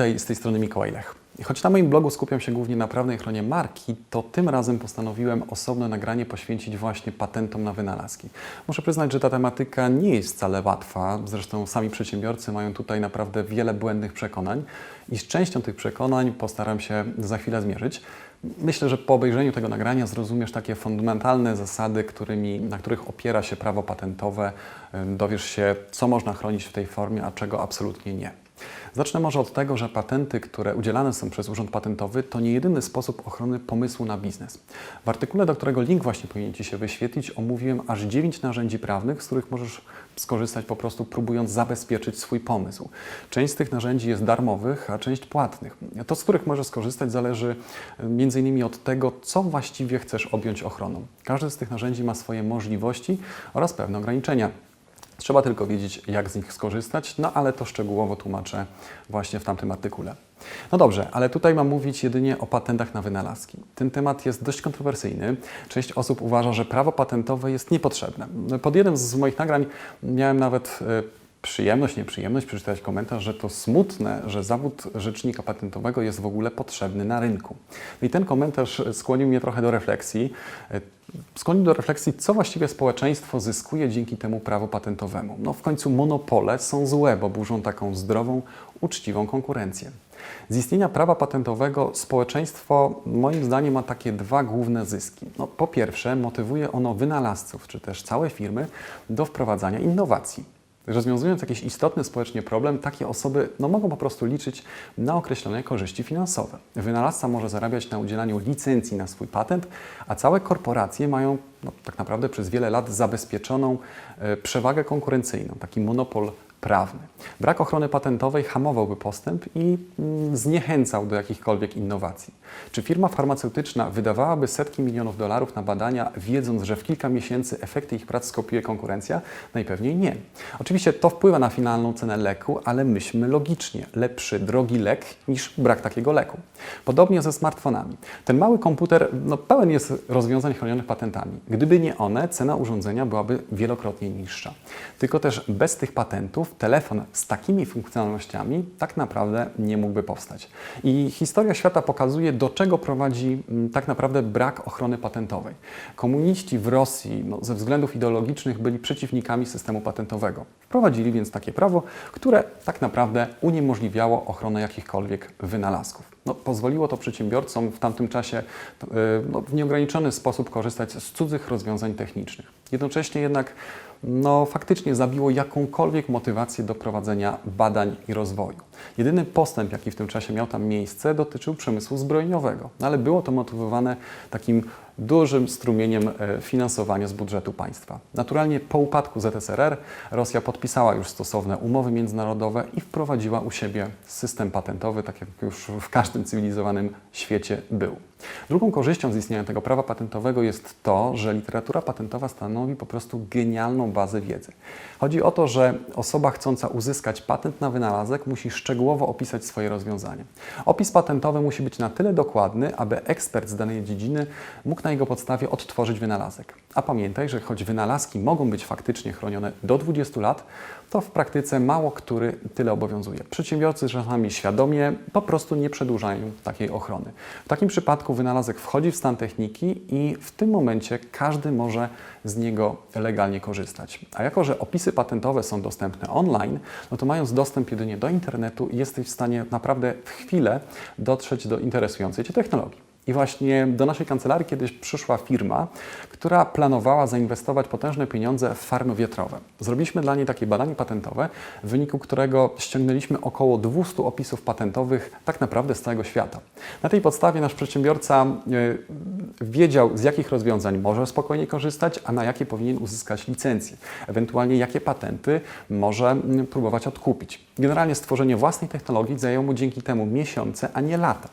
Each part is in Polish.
witaj z tej strony Mikołaj Lech. Choć na moim blogu skupiam się głównie na prawnej ochronie marki, to tym razem postanowiłem osobne nagranie poświęcić właśnie patentom na wynalazki. Muszę przyznać, że ta tematyka nie jest wcale łatwa, zresztą sami przedsiębiorcy mają tutaj naprawdę wiele błędnych przekonań i z częścią tych przekonań postaram się za chwilę zmierzyć. Myślę, że po obejrzeniu tego nagrania zrozumiesz takie fundamentalne zasady, którymi, na których opiera się prawo patentowe, dowiesz się, co można chronić w tej formie, a czego absolutnie nie. Zacznę może od tego, że patenty, które udzielane są przez Urząd Patentowy, to nie jedyny sposób ochrony pomysłu na biznes. W artykule, do którego link właśnie powinien Ci się wyświetlić, omówiłem aż 9 narzędzi prawnych, z których możesz skorzystać po prostu próbując zabezpieczyć swój pomysł. Część z tych narzędzi jest darmowych, a część płatnych. To, z których możesz skorzystać, zależy między innymi od tego, co właściwie chcesz objąć ochroną. Każde z tych narzędzi ma swoje możliwości oraz pewne ograniczenia. Trzeba tylko wiedzieć, jak z nich skorzystać, no ale to szczegółowo tłumaczę właśnie w tamtym artykule. No dobrze, ale tutaj mam mówić jedynie o patentach na wynalazki. Ten temat jest dość kontrowersyjny. Część osób uważa, że prawo patentowe jest niepotrzebne. Pod jednym z moich nagrań miałem nawet e, przyjemność, nieprzyjemność przeczytać komentarz, że to smutne, że zawód rzecznika patentowego jest w ogóle potrzebny na rynku. I ten komentarz skłonił mnie trochę do refleksji. E, Skłonił do refleksji, co właściwie społeczeństwo zyskuje dzięki temu prawu patentowemu. No w końcu monopole są złe, bo burzą taką zdrową, uczciwą konkurencję. Z istnienia prawa patentowego społeczeństwo moim zdaniem ma takie dwa główne zyski. No, po pierwsze, motywuje ono wynalazców czy też całe firmy do wprowadzania innowacji. Rozwiązując jakiś istotny społecznie problem, takie osoby no, mogą po prostu liczyć na określone korzyści finansowe. Wynalazca może zarabiać na udzielaniu licencji na swój patent, a całe korporacje mają no, tak naprawdę przez wiele lat zabezpieczoną e, przewagę konkurencyjną, taki monopol prawny. Brak ochrony patentowej hamowałby postęp i mm, zniechęcał do jakichkolwiek innowacji. Czy firma farmaceutyczna wydawałaby setki milionów dolarów na badania, wiedząc, że w kilka miesięcy efekty ich prac skopiuje konkurencja? Najpewniej nie. Oczywiście to wpływa na finalną cenę leku, ale myślmy logicznie. Lepszy drogi lek niż brak takiego leku. Podobnie ze smartfonami. Ten mały komputer no, pełen jest rozwiązań chronionych patentami. Gdyby nie one, cena urządzenia byłaby wielokrotnie niższa. Tylko też bez tych patentów telefon z takimi funkcjonalnościami tak naprawdę nie mógłby powstać. I historia świata pokazuje, do czego prowadzi mm, tak naprawdę brak ochrony patentowej. Komuniści w Rosji no, ze względów ideologicznych byli przeciwnikami systemu patentowego. Wprowadzili więc takie prawo, które tak naprawdę uniemożliwiało ochronę jakichkolwiek wynalazków. No, pozwoliło to przedsiębiorcom w tamtym czasie yy, no, w nieograniczony sposób korzystać z cudzych rozwiązań technicznych. Jednocześnie jednak no, faktycznie zabiło jakąkolwiek motywację do prowadzenia badań i rozwoju. Jedyny postęp, jaki w tym czasie miał tam miejsce, dotyczył przemysłu zbrojeniowego, no, ale było to motywowane takim dużym strumieniem e, finansowania z budżetu państwa. Naturalnie po upadku ZSRR Rosja podpisała już stosowne umowy międzynarodowe i wprowadziła u siebie system patentowy, tak jak już w każdym cywilizowanym świecie był. Drugą korzyścią z istnienia tego prawa patentowego jest to, że literatura patentowa stanowi po prostu genialną bazę wiedzy. Chodzi o to, że osoba chcąca uzyskać patent na wynalazek musi szczegółowo opisać swoje rozwiązanie. Opis patentowy musi być na tyle dokładny, aby ekspert z danej dziedziny mógł na jego podstawie odtworzyć wynalazek. A pamiętaj, że choć wynalazki mogą być faktycznie chronione do 20 lat, to w praktyce mało który tyle obowiązuje. Przedsiębiorcy czasami świadomie po prostu nie przedłużają takiej ochrony. W takim przypadku wynalazek wchodzi w stan techniki i w tym momencie każdy może z niego legalnie korzystać. A jako, że opisy patentowe są dostępne online, no to mając dostęp jedynie do internetu, jesteś w stanie naprawdę w chwilę dotrzeć do interesującej Cię technologii. I właśnie do naszej kancelarii kiedyś przyszła firma, która planowała zainwestować potężne pieniądze w farmy wiatrowe. Zrobiliśmy dla niej takie badanie patentowe, w wyniku którego ściągnęliśmy około 200 opisów patentowych tak naprawdę z całego świata. Na tej podstawie nasz przedsiębiorca e, wiedział, z jakich rozwiązań może spokojnie korzystać, a na jakie powinien uzyskać licencję, ewentualnie jakie patenty może mm, próbować odkupić. Generalnie stworzenie własnej technologii zajęło mu dzięki temu miesiące, a nie lata.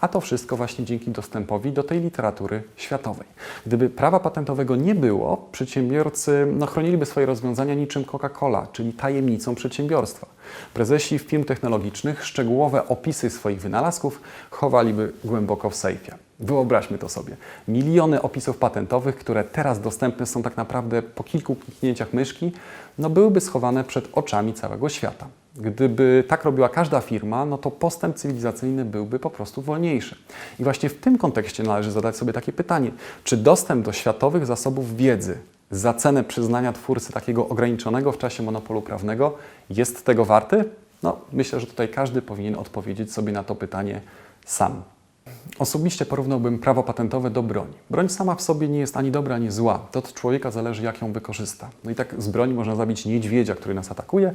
A to wszystko właśnie dzięki dostępowi do tej literatury światowej. Gdyby prawa patentowego nie było, przedsiębiorcy no, chroniliby swoje rozwiązania niczym Coca-Cola, czyli tajemnicą przedsiębiorstwa. Prezesi firm technologicznych szczegółowe opisy swoich wynalazków chowaliby głęboko w sejfie. Wyobraźmy to sobie. Miliony opisów patentowych, które teraz dostępne są tak naprawdę po kilku kliknięciach myszki, no byłyby schowane przed oczami całego świata. Gdyby tak robiła każda firma, no to postęp cywilizacyjny byłby po prostu wolniejszy. I właśnie w tym kontekście należy zadać sobie takie pytanie: czy dostęp do światowych zasobów wiedzy za cenę przyznania twórcy takiego ograniczonego w czasie monopolu prawnego jest tego warty? No, myślę, że tutaj każdy powinien odpowiedzieć sobie na to pytanie sam. Osobiście porównałbym prawo patentowe do broni. Broń sama w sobie nie jest ani dobra, ani zła. To od człowieka zależy, jak ją wykorzysta. No i tak z broni można zabić niedźwiedzia, który nas atakuje,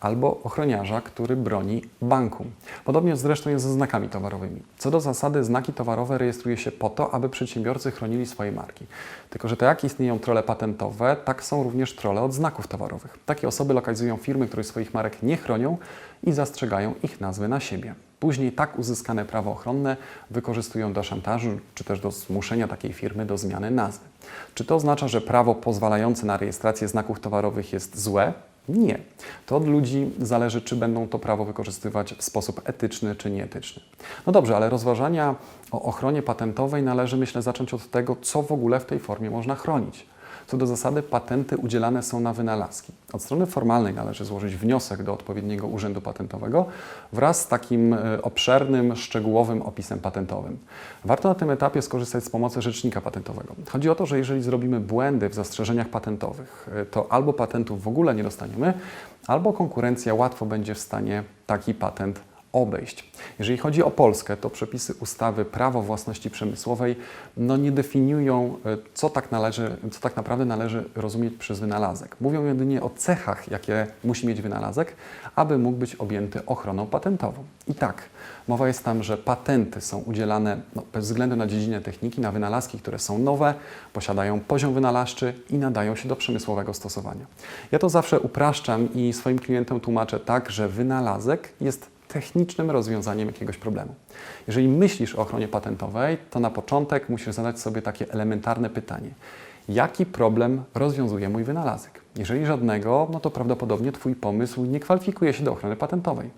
albo ochroniarza, który broni banku. Podobnie zresztą jest ze znakami towarowymi. Co do zasady, znaki towarowe rejestruje się po to, aby przedsiębiorcy chronili swoje marki. Tylko, że tak jak istnieją trole patentowe, tak są również trole od znaków towarowych. Takie osoby lokalizują firmy, które swoich marek nie chronią i zastrzegają ich nazwy na siebie. Później tak uzyskane prawo ochronne wykorzystują do szantażu czy też do zmuszenia takiej firmy do zmiany nazwy. Czy to oznacza, że prawo pozwalające na rejestrację znaków towarowych jest złe? Nie. To od ludzi zależy, czy będą to prawo wykorzystywać w sposób etyczny czy nieetyczny. No dobrze, ale rozważania o ochronie patentowej należy, myślę, zacząć od tego, co w ogóle w tej formie można chronić. Co do zasady, patenty udzielane są na wynalazki. Od strony formalnej należy złożyć wniosek do odpowiedniego urzędu patentowego wraz z takim e, obszernym, szczegółowym opisem patentowym. Warto na tym etapie skorzystać z pomocy rzecznika patentowego. Chodzi o to, że jeżeli zrobimy błędy w zastrzeżeniach patentowych, e, to albo patentów w ogóle nie dostaniemy, albo konkurencja łatwo będzie w stanie taki patent obejść. Jeżeli chodzi o Polskę, to przepisy ustawy Prawo własności przemysłowej no nie definiują, e, co tak, należy, co tak naprawdę należy rozumieć przez wynalazek. Mówią jedynie o cechach, jakie musi mieć wynalazek, aby mógł być objęty ochroną patentową. I tak, mowa jest tam, że patenty są udzielane no, bez względu na dziedzinę techniki, na wynalazki, które są nowe, posiadają poziom wynalazczy i nadają się do przemysłowego stosowania. Ja to zawsze upraszczam i swoim klientom tłumaczę tak, że wynalazek jest technicznym rozwiązaniem jakiegoś problemu. Jeżeli myślisz o ochronie patentowej, to na początek musisz zadać sobie takie elementarne pytanie. Jaki problem rozwiązuje mój wynalazek? Jeżeli żadnego, no to prawdopodobnie Twój pomysł nie kwalifikuje się do ochrony patentowej.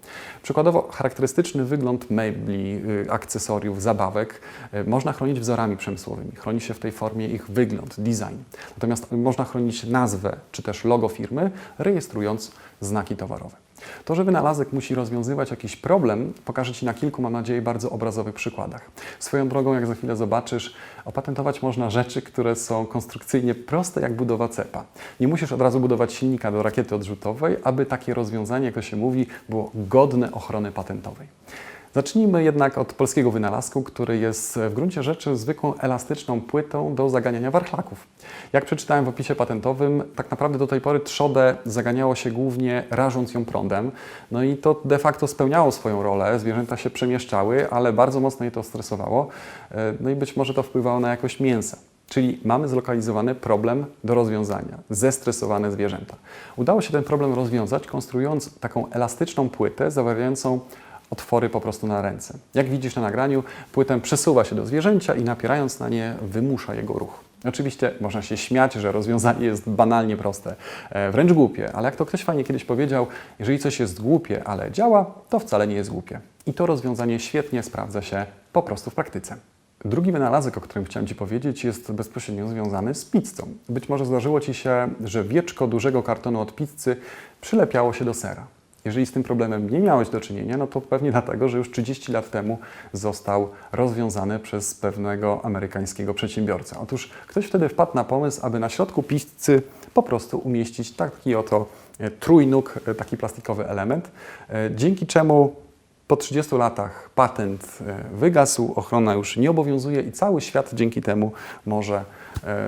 Przykładowo, charakterystyczny wygląd mebli, y, akcesoriów, zabawek y, można chronić wzorami przemysłowymi. Chroni się w tej formie ich wygląd, design. Natomiast można chronić nazwę czy też logo firmy, rejestrując znaki towarowe. To, że wynalazek musi rozwiązywać jakiś problem, pokażę Ci na kilku, mam nadzieję, bardzo obrazowych przykładach. Swoją drogą, jak za chwilę zobaczysz, opatentować można rzeczy, które są konstrukcyjnie proste jak budowa cepa. Nie musisz od razu budować silnika do rakiety odrzutowej, aby takie rozwiązanie, jak to się mówi, było godne ochrony patentowej. Zacznijmy jednak od polskiego wynalazku, który jest w gruncie rzeczy zwykłą elastyczną płytą do zaganiania warchlaków. Jak przeczytałem w opisie patentowym, tak naprawdę do tej pory trzodę zaganiało się głównie rażąc ją prądem. No i to de facto spełniało swoją rolę, zwierzęta się przemieszczały, ale bardzo mocno je to stresowało. E, no i być może to wpływało na jakość mięsa. Czyli mamy zlokalizowany problem do rozwiązania, zestresowane zwierzęta. Udało się ten problem rozwiązać, konstruując taką elastyczną płytę zawierającą otwory po prostu na ręce. Jak widzisz na nagraniu, płytę przesuwa się do zwierzęcia i napierając na nie wymusza jego ruch. Oczywiście można się śmiać, że rozwiązanie jest banalnie proste, e, wręcz głupie, ale jak to ktoś fajnie kiedyś powiedział, jeżeli coś jest głupie, ale działa, to wcale nie jest głupie. I to rozwiązanie świetnie sprawdza się po prostu w praktyce. Drugi wynalazek, o którym chciałem Ci powiedzieć, jest bezpośrednio związany z pizzą. Być może zdarzyło Ci się, że wieczko dużego kartonu od pizzy przylepiało się do sera. Jeżeli z tym problemem nie miałeś do czynienia, no to pewnie dlatego, że już 30 lat temu został rozwiązany przez pewnego amerykańskiego przedsiębiorcę. Otóż ktoś wtedy wpadł na pomysł, aby na środku pizzy po prostu umieścić taki oto e, trójnóg, e, taki plastikowy element, e, dzięki czemu po 30 latach patent wygasł, ochrona już nie obowiązuje i cały świat dzięki temu może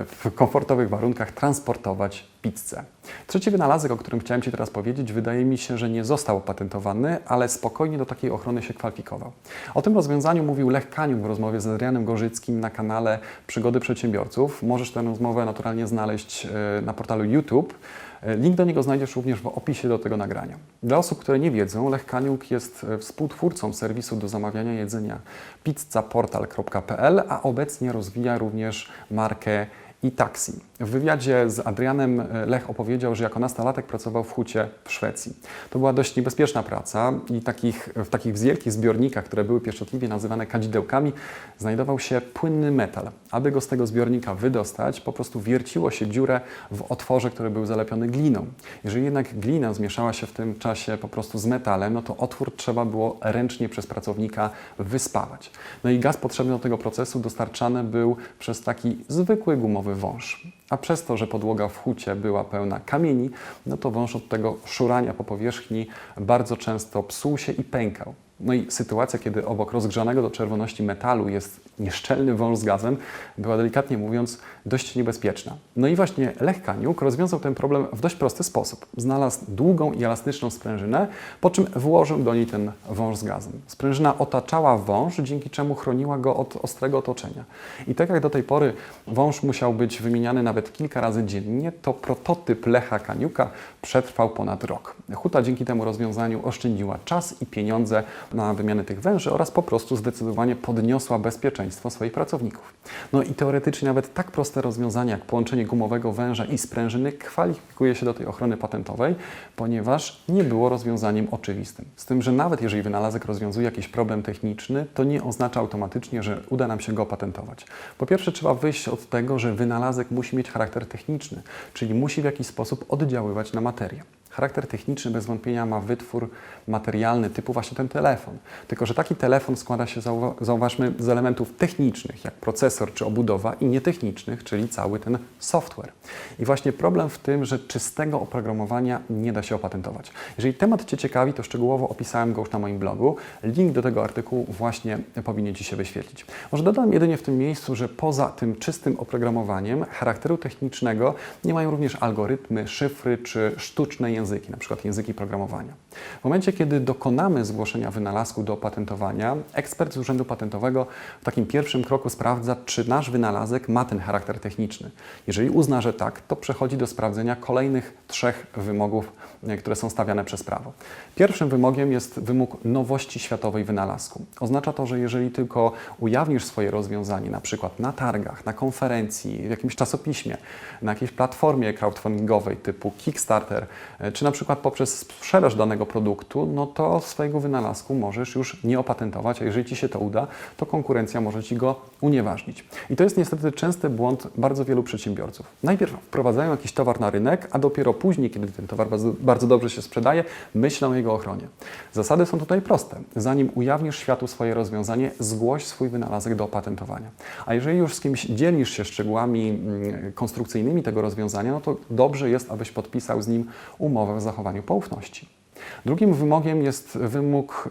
w komfortowych warunkach transportować pizzę. Trzeci wynalazek, o którym chciałem Ci teraz powiedzieć, wydaje mi się, że nie został opatentowany, ale spokojnie do takiej ochrony się kwalifikował. O tym rozwiązaniu mówił Lech Kaniuk w rozmowie z Adrianem Gorzyckim na kanale Przygody Przedsiębiorców. Możesz tę rozmowę naturalnie znaleźć e, na portalu YouTube. Link do niego znajdziesz również w opisie do tego nagrania. Dla osób, które nie wiedzą, Lech Kaniuk jest e, współtwórcą serwisu do zamawiania jedzenia pizzaportal.pl, a obecnie rozwija również markę i taksi. W wywiadzie z Adrianem e, Lech opowiedział, że jako nastolatek pracował w hucie w Szwecji. To była dość niebezpieczna praca i takich, w takich wielkich zbiornikach, które były pieszczotliwie nazywane kadzidełkami, znajdował się płynny metal. Aby go z tego zbiornika wydostać, po prostu wierciło się dziurę w otworze, który był zalepiony gliną. Jeżeli jednak glina zmieszała się w tym czasie po prostu z metalem, no to otwór trzeba było ręcznie przez pracownika wyspawać. No i gaz potrzebny do tego procesu dostarczany był przez taki zwykły gumowy wąż. A przez to, że podłoga w hucie była pełna kamieni, no to wąż od tego szurania po powierzchni bardzo często psuł się i pękał. No i sytuacja, kiedy obok rozgrzanego do czerwoności metalu jest nieszczelny wąż z gazem, była delikatnie mówiąc dość niebezpieczna. No i właśnie Lech Kaniuk rozwiązał ten problem w dość prosty sposób. Znalazł długą i elastyczną sprężynę, po czym włożył do niej ten wąż z gazem. Sprężyna otaczała wąż, dzięki czemu chroniła go od ostrego otoczenia. I tak jak do tej pory wąż musiał być wymieniany nawet kilka razy dziennie, to prototyp Lecha Kaniuka przetrwał ponad rok. Huta dzięki temu rozwiązaniu oszczędziła czas i pieniądze na wymianę tych węży oraz po prostu zdecydowanie podniosła bezpieczeństwo swoich pracowników. No i teoretycznie nawet tak proste rozwiązanie jak połączenie gumowego węża i sprężyny kwalifikuje się do tej ochrony patentowej, ponieważ nie było rozwiązaniem oczywistym. Z tym, że nawet jeżeli wynalazek rozwiązuje jakiś problem techniczny, to nie oznacza automatycznie, że uda nam się go opatentować. Po pierwsze trzeba wyjść od tego, że wynalazek musi mieć charakter techniczny, czyli musi w jakiś sposób oddziaływać na materię. Charakter techniczny bez wątpienia ma wytwór materialny typu właśnie ten telefon. Tylko, że taki telefon składa się, zauwa- zauważmy, z elementów technicznych, jak procesor czy obudowa, i nietechnicznych, czyli cały ten software. I właśnie problem w tym, że czystego oprogramowania nie da się opatentować. Jeżeli temat Cię ciekawi, to szczegółowo opisałem go już na moim blogu. Link do tego artykułu właśnie powinien Ci się wyświetlić. Może dodam jedynie w tym miejscu, że poza tym czystym oprogramowaniem charakteru technicznego nie mają również algorytmy, szyfry czy sztuczne języki, na przykład języki programowania. W momencie, kiedy dokonamy zgłoszenia wynalazku do opatentowania, ekspert z Urzędu Patentowego w takim pierwszym kroku sprawdza, czy nasz wynalazek ma ten charakter techniczny. Jeżeli uzna, że tak, to przechodzi do sprawdzenia kolejnych trzech wymogów, e, które są stawiane przez prawo. Pierwszym wymogiem jest wymóg nowości światowej wynalazku. Oznacza to, że jeżeli tylko ujawnisz swoje rozwiązanie, na przykład na targach, na konferencji, w jakimś czasopiśmie, na jakiejś platformie crowdfundingowej typu Kickstarter, e, czy na przykład poprzez sprzedaż danego produktu, no to swojego wynalazku możesz już nie opatentować, a jeżeli Ci się to uda, to konkurencja może Ci go unieważnić. I to jest niestety częsty błąd bardzo wielu przedsiębiorców. Najpierw wprowadzają jakiś towar na rynek, a dopiero później, kiedy ten towar bardzo, bardzo dobrze się sprzedaje, myślą o jego ochronie. Zasady są tutaj proste. Zanim ujawnisz światu swoje rozwiązanie, zgłoś swój wynalazek do opatentowania. A jeżeli już z kimś dzielisz się szczegółami mm, konstrukcyjnymi tego rozwiązania, no to dobrze jest, abyś podpisał z nim umowę o zachowaniu poufności. Drugim wymogiem jest wymóg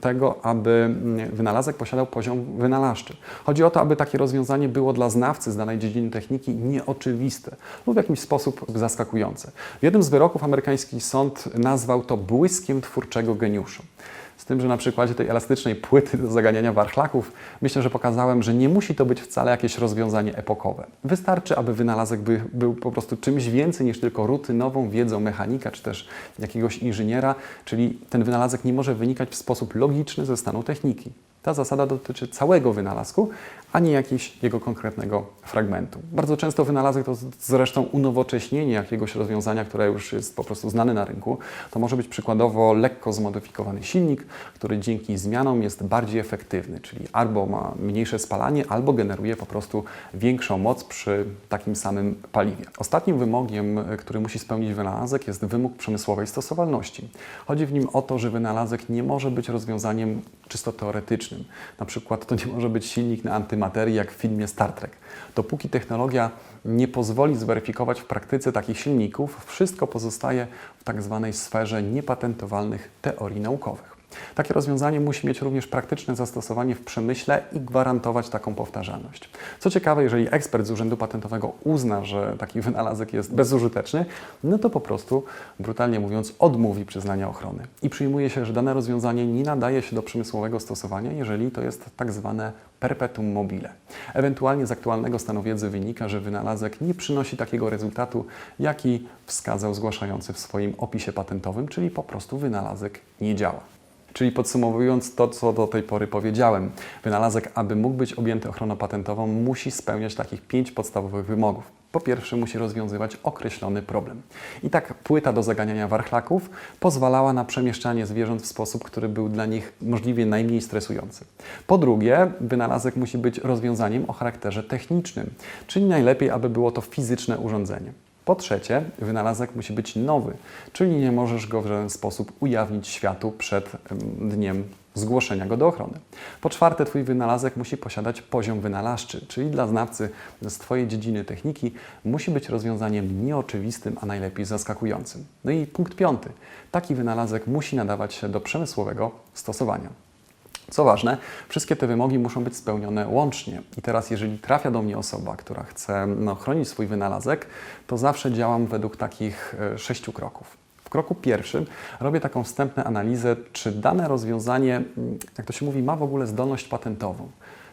tego, aby y, wynalazek posiadał poziom wynalazczy. Chodzi o to, aby takie rozwiązanie było dla znawcy z danej dziedziny techniki nieoczywiste lub w jakiś sposób zaskakujące. W jednym z wyroków amerykański sąd nazwał to błyskiem twórczego geniuszu. Tym, że na przykładzie tej elastycznej płyty do zaganiania warchlaków myślę, że pokazałem, że nie musi to być wcale jakieś rozwiązanie epokowe. Wystarczy, aby wynalazek by, był po prostu czymś więcej niż tylko rutynową wiedzą mechanika czy też jakiegoś inżyniera, czyli ten wynalazek nie może wynikać w sposób logiczny ze stanu techniki. Ta zasada dotyczy całego wynalazku, a nie jakiegoś jego konkretnego fragmentu. Bardzo często wynalazek to zresztą unowocześnienie jakiegoś rozwiązania, które już jest po prostu znane na rynku. To może być przykładowo lekko zmodyfikowany silnik, który dzięki zmianom jest bardziej efektywny, czyli albo ma mniejsze spalanie, albo generuje po prostu większą moc przy takim samym paliwie. Ostatnim wymogiem, który musi spełnić wynalazek, jest wymóg przemysłowej stosowalności. Chodzi w nim o to, że wynalazek nie może być rozwiązaniem czysto teoretycznym. Na przykład to nie może być silnik na antymaterii, jak w filmie Star Trek. Dopóki technologia nie pozwoli zweryfikować w praktyce takich silników, wszystko pozostaje w tak zwanej sferze niepatentowalnych teorii naukowych. Takie rozwiązanie musi mieć również praktyczne zastosowanie w przemyśle i gwarantować taką powtarzalność. Co ciekawe, jeżeli ekspert z Urzędu Patentowego uzna, że taki wynalazek jest bezużyteczny, no to po prostu, brutalnie mówiąc, odmówi przyznania ochrony. I przyjmuje się, że dane rozwiązanie nie nadaje się do przemysłowego stosowania, jeżeli to jest tak zwane perpetuum mobile. Ewentualnie z aktualnego stanu wiedzy wynika, że wynalazek nie przynosi takiego rezultatu, jaki wskazał zgłaszający w swoim opisie patentowym, czyli po prostu wynalazek nie działa. Czyli podsumowując to, co do tej pory powiedziałem, wynalazek, aby mógł być objęty ochroną patentową, musi spełniać takich pięć podstawowych wymogów. Po pierwsze, musi rozwiązywać określony problem. I tak płyta do zaganiania warchlaków pozwalała na przemieszczanie zwierząt w sposób, który był dla nich możliwie najmniej stresujący. Po drugie, wynalazek musi być rozwiązaniem o charakterze technicznym, czyli najlepiej, aby było to fizyczne urządzenie. Po trzecie, wynalazek musi być nowy, czyli nie możesz go w żaden sposób ujawnić światu przed em, dniem zgłoszenia go do ochrony. Po czwarte, Twój wynalazek musi posiadać poziom wynalazczy, czyli dla znawcy z Twojej dziedziny techniki musi być rozwiązaniem nieoczywistym, a najlepiej zaskakującym. No i punkt piąty. Taki wynalazek musi nadawać się do przemysłowego stosowania. Co ważne, wszystkie te wymogi muszą być spełnione łącznie. I teraz, jeżeli trafia do mnie osoba, która chce no, chronić swój wynalazek, to zawsze działam według takich e, sześciu kroków. W kroku pierwszym robię taką wstępną analizę, czy dane rozwiązanie, mm, jak to się mówi, ma w ogóle zdolność patentową.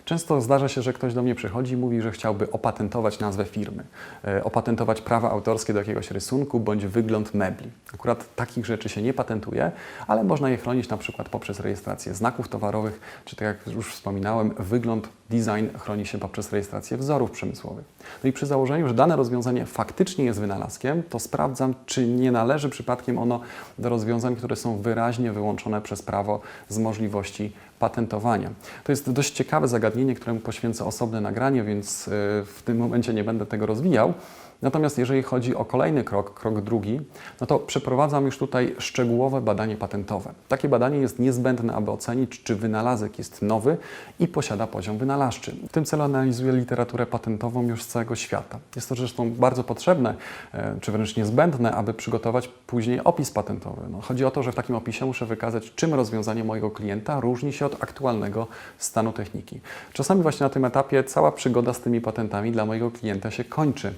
Często zdarza się, że ktoś do mnie przychodzi i mówi, że chciałby opatentować nazwę firmy, e, opatentować prawa autorskie do jakiegoś rysunku bądź wygląd mebli. Akurat takich rzeczy się nie patentuje, ale można je chronić na przykład poprzez rejestrację znaków towarowych, czy tak jak już wspominałem, wygląd, design chroni się poprzez rejestrację wzorów przemysłowych. No i przy założeniu, że dane rozwiązanie faktycznie jest wynalazkiem, to sprawdzam, czy nie należy przypadkiem ono do rozwiązań, które są wyraźnie wyłączone przez prawo z możliwości patentowania. To jest dość ciekawe zagadnienie, któremu poświęcę osobne nagranie, więc y, w tym momencie nie będę tego rozwijał. Natomiast jeżeli chodzi o kolejny krok, krok drugi, no to przeprowadzam już tutaj szczegółowe badanie patentowe. Takie badanie jest niezbędne, aby ocenić, czy wynalazek jest nowy i posiada poziom wynalazczy. W tym celu analizuję literaturę patentową już z całego świata. Jest to zresztą bardzo potrzebne, e, czy wręcz niezbędne, aby przygotować później opis patentowy. No, chodzi o to, że w takim opisie muszę wykazać, czym rozwiązanie mojego klienta różni się od aktualnego stanu techniki. Czasami właśnie na tym etapie cała przygoda z tymi patentami dla mojego klienta się kończy.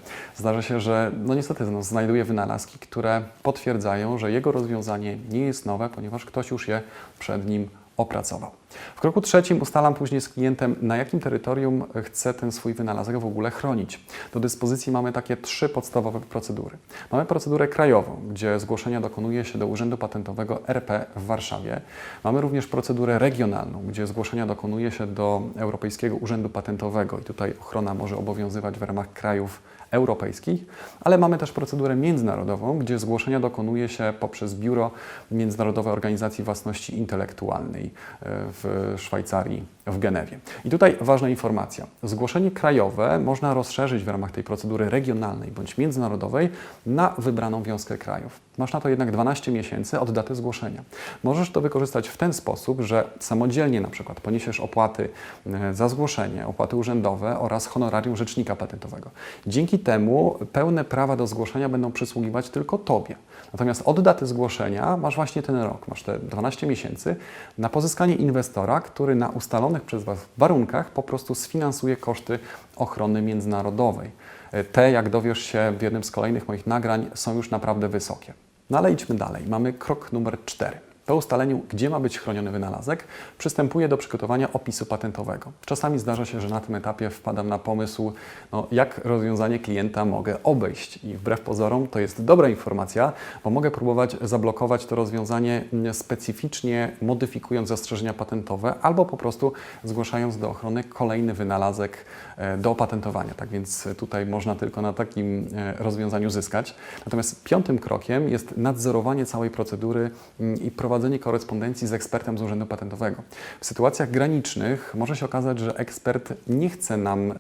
Zdarza się, że no niestety no, znajduje wynalazki, które potwierdzają, że jego rozwiązanie nie jest nowe, ponieważ ktoś już je przed nim opracował. W kroku trzecim ustalam później z klientem, na jakim terytorium chce ten swój wynalazek w ogóle chronić. Do dyspozycji mamy takie trzy podstawowe procedury. Mamy procedurę krajową, gdzie zgłoszenia dokonuje się do Urzędu Patentowego RP w Warszawie. Mamy również procedurę regionalną, gdzie zgłoszenia dokonuje się do Europejskiego Urzędu Patentowego i tutaj ochrona może obowiązywać w ramach krajów europejskich, ale mamy też procedurę międzynarodową, gdzie zgłoszenia dokonuje się poprzez Biuro Międzynarodowej Organizacji Własności Intelektualnej e, w Szwajcarii, w Genewie. I tutaj ważna informacja. Zgłoszenie krajowe można rozszerzyć w ramach tej procedury regionalnej bądź międzynarodowej na wybraną wiązkę krajów. Masz na to jednak 12 miesięcy od daty zgłoszenia. Możesz to wykorzystać w ten sposób, że samodzielnie na przykład poniesiesz opłaty e, za zgłoszenie, opłaty urzędowe oraz honorarium rzecznika patentowego. Dzięki temu pełne prawa do zgłoszenia będą przysługiwać tylko Tobie. Natomiast od daty zgłoszenia masz właśnie ten rok, masz te 12 miesięcy na pozyskanie inwestora, który na ustalonych przez Was warunkach po prostu sfinansuje koszty ochrony międzynarodowej. E, Te, jak dowiesz się w jednym z kolejnych moich nagrań, są już naprawdę wysokie. No ale idźmy dalej. Mamy krok numer 4. Po ustaleniu, gdzie ma być chroniony wynalazek, przystępuję do przygotowania opisu patentowego. Czasami zdarza się, że na tym etapie wpadam na pomysł, no, jak rozwiązanie klienta mogę obejść. I wbrew pozorom to jest dobra informacja, bo mogę próbować zablokować to rozwiązanie mm, specyficznie modyfikując zastrzeżenia patentowe albo po prostu zgłaszając do ochrony kolejny wynalazek e, do opatentowania. Tak więc tutaj można tylko na takim e, rozwiązaniu zyskać. Natomiast piątym krokiem jest nadzorowanie całej procedury mm, i prowadzenie korespondencji z ekspertem z Urzędu Patentowego. W sytuacjach granicznych może się okazać, że ekspert nie chce nam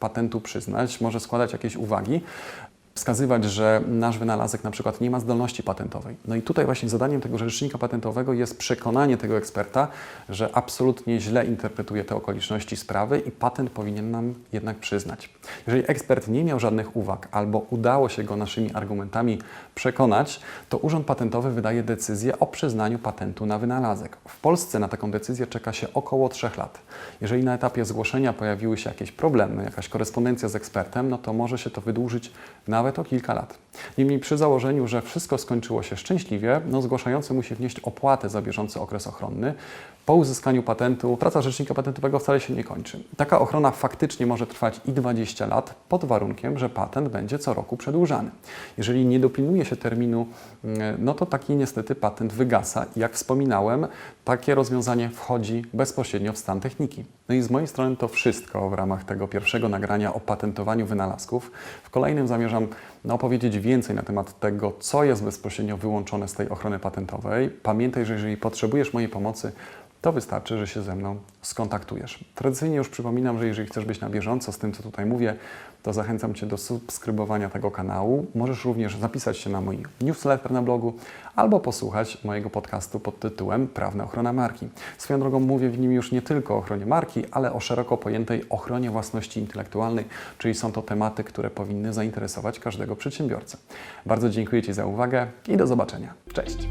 patentu przyznać, może składać jakieś uwagi, wskazywać, że nasz wynalazek na przykład nie ma zdolności patentowej. No i tutaj właśnie zadaniem tego rzecznika patentowego jest przekonanie tego eksperta, że absolutnie źle interpretuje te okoliczności sprawy i patent powinien nam jednak przyznać. Jeżeli ekspert nie miał żadnych uwag albo udało się go naszymi argumentami przekonać, to Urząd Patentowy wydaje decyzję o przyznaniu patentu na wynalazek. W Polsce na taką decyzję czeka się około 3 lat. Jeżeli na etapie zgłoszenia pojawiły się jakieś problemy, jakaś korespondencja z ekspertem, no to może się to wydłużyć nawet o kilka lat. Niemniej przy założeniu, że wszystko skończyło się szczęśliwie, no zgłaszający musi wnieść opłatę za bieżący okres ochronny. Po uzyskaniu patentu praca rzecznika patentowego wcale się nie kończy. Taka ochrona faktycznie może trwać i 20 20 lat pod warunkiem, że patent będzie co roku przedłużany. Jeżeli nie dopilnuje się terminu, mm, no to taki niestety patent wygasa. Jak wspominałem, takie rozwiązanie wchodzi bezpośrednio w stan techniki. No i z mojej strony to wszystko w ramach tego pierwszego nagrania o patentowaniu wynalazków. W kolejnym zamierzam no, opowiedzieć więcej na temat tego, co jest bezpośrednio wyłączone z tej ochrony patentowej. Pamiętaj, że jeżeli potrzebujesz mojej pomocy, to wystarczy, że się ze mną skontaktujesz. Tradycyjnie już przypominam, że jeżeli chcesz być na bieżąco z tym, co tutaj mówię, to zachęcam Cię do subskrybowania tego kanału. Możesz również zapisać się na mój newsletter na blogu albo posłuchać mojego podcastu pod tytułem Prawna ochrona marki. Swoją drogą mówię w nim już nie tylko o ochronie marki, ale o szeroko pojętej ochronie własności intelektualnej, czyli są to tematy, które powinny zainteresować każdego przedsiębiorcę. Bardzo dziękuję Ci za uwagę i do zobaczenia. Cześć!